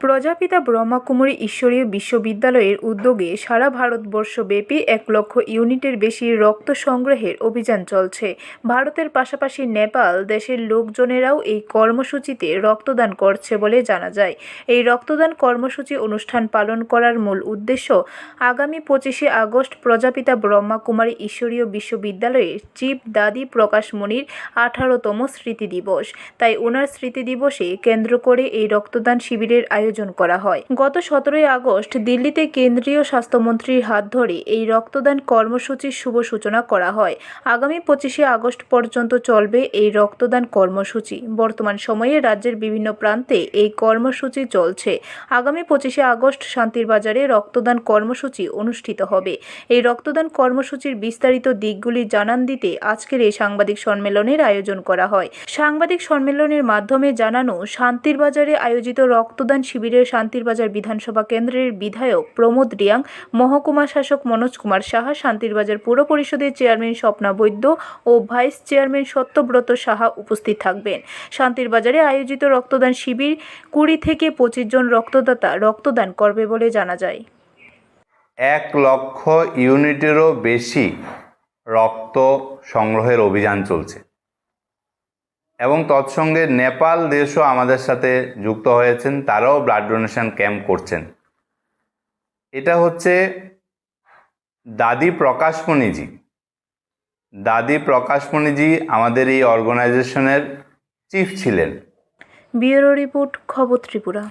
প্রজাপিতা ব্রহ্মাকুমারী ঈশ্বরীয় বিশ্ববিদ্যালয়ের উদ্যোগে সারা ভারতবর্ষব্যাপী এক লক্ষ ইউনিটের বেশি রক্ত সংগ্রহের অভিযান চলছে। ভারতের পাশাপাশি নেপাল দেশের লোকজনেরাও এই কর্মসূচিতে রক্তদান করছে বলে জানা যায়। এই রক্তদান কর্মসূচি অনুষ্ঠান পালন করার মূল উদ্দেশ্য আগামী পঁচিশে আগস্ট প্রজাপিতা ব্রহ্মাকুমারী ঈশ্বরীয় বিশ্ববিদ্যালয়ের চিফ দাদি প্রকাশমণির আঠারোতম স্মৃতি দিবস। তাই ওনার স্মৃতি দিবসে কেন্দ্র করে এই রক্তদান শিবিরের আয়োজন করা হয়। গত সতেরোই আগস্ট দিল্লিতে কেন্দ্রীয় স্বাস্থ্যমন্ত্রীর হাত ধরে এই রক্তদান কর্মসূচির শুভ সূচনা করা হয়। আগামী পঁচিশে আগস্ট পর্যন্ত চলবে এই রক্তদান কর্মসূচি। বর্তমান সময়ে রাজ্যের বিভিন্ন প্রান্তে এই কর্মসূচি চলছে। আগামী পঁচিশে আগস্ট শান্তির বাজারে রক্তদান কর্মসূচি অনুষ্ঠিত হবে। এই রক্তদান কর্মসূচির বিস্তারিত দিকগুলি জানান দিতে আজকের এই সাংবাদিক সম্মেলনের আয়োজন করা হয়। সাংবাদিক সম্মেলনের মাধ্যমে জানানো শান্তির বাজারে আয়োজিত রক্তদান শিবিরের শান্তির বাজার বিধানসভা কেন্দ্রের বিধায়ক প্রমোদ রিয়াং, মহকুমা শাসক মনোজ কুমার সাহা, শান্তির বাজার পুর পরিষদের চেয়ারম্যান স্বপ্না বৈদ্য ও ভাইস চেয়ারম্যান সত্যব্রত সাহা উপস্থিত থাকবেন। শান্তির বাজারে আয়োজিত রক্তদান শিবির কুড়ি থেকে পঁচিশ জন রক্তদাতা রক্তদান করবে বলে জানা যায়। এক লক্ষ ইউনিটেরও বেশি রক্ত সংগ্রহের অভিযান চলছে। এবং তৎসঙ্গে নেপাল দেশও আমাদের সাথে যুক্ত হয়েছেন, তারাও ব্লাড ডোনেশন ক্যাম্প করছেন। এটা হচ্ছে দাদি প্রকাশমণিজি দাদি প্রকাশমণিজি আমাদের এই অর্গানাইজেশনের চিফ ছিলেন। ব্যুরো রিপোর্ট খবর ত্রিপুরা।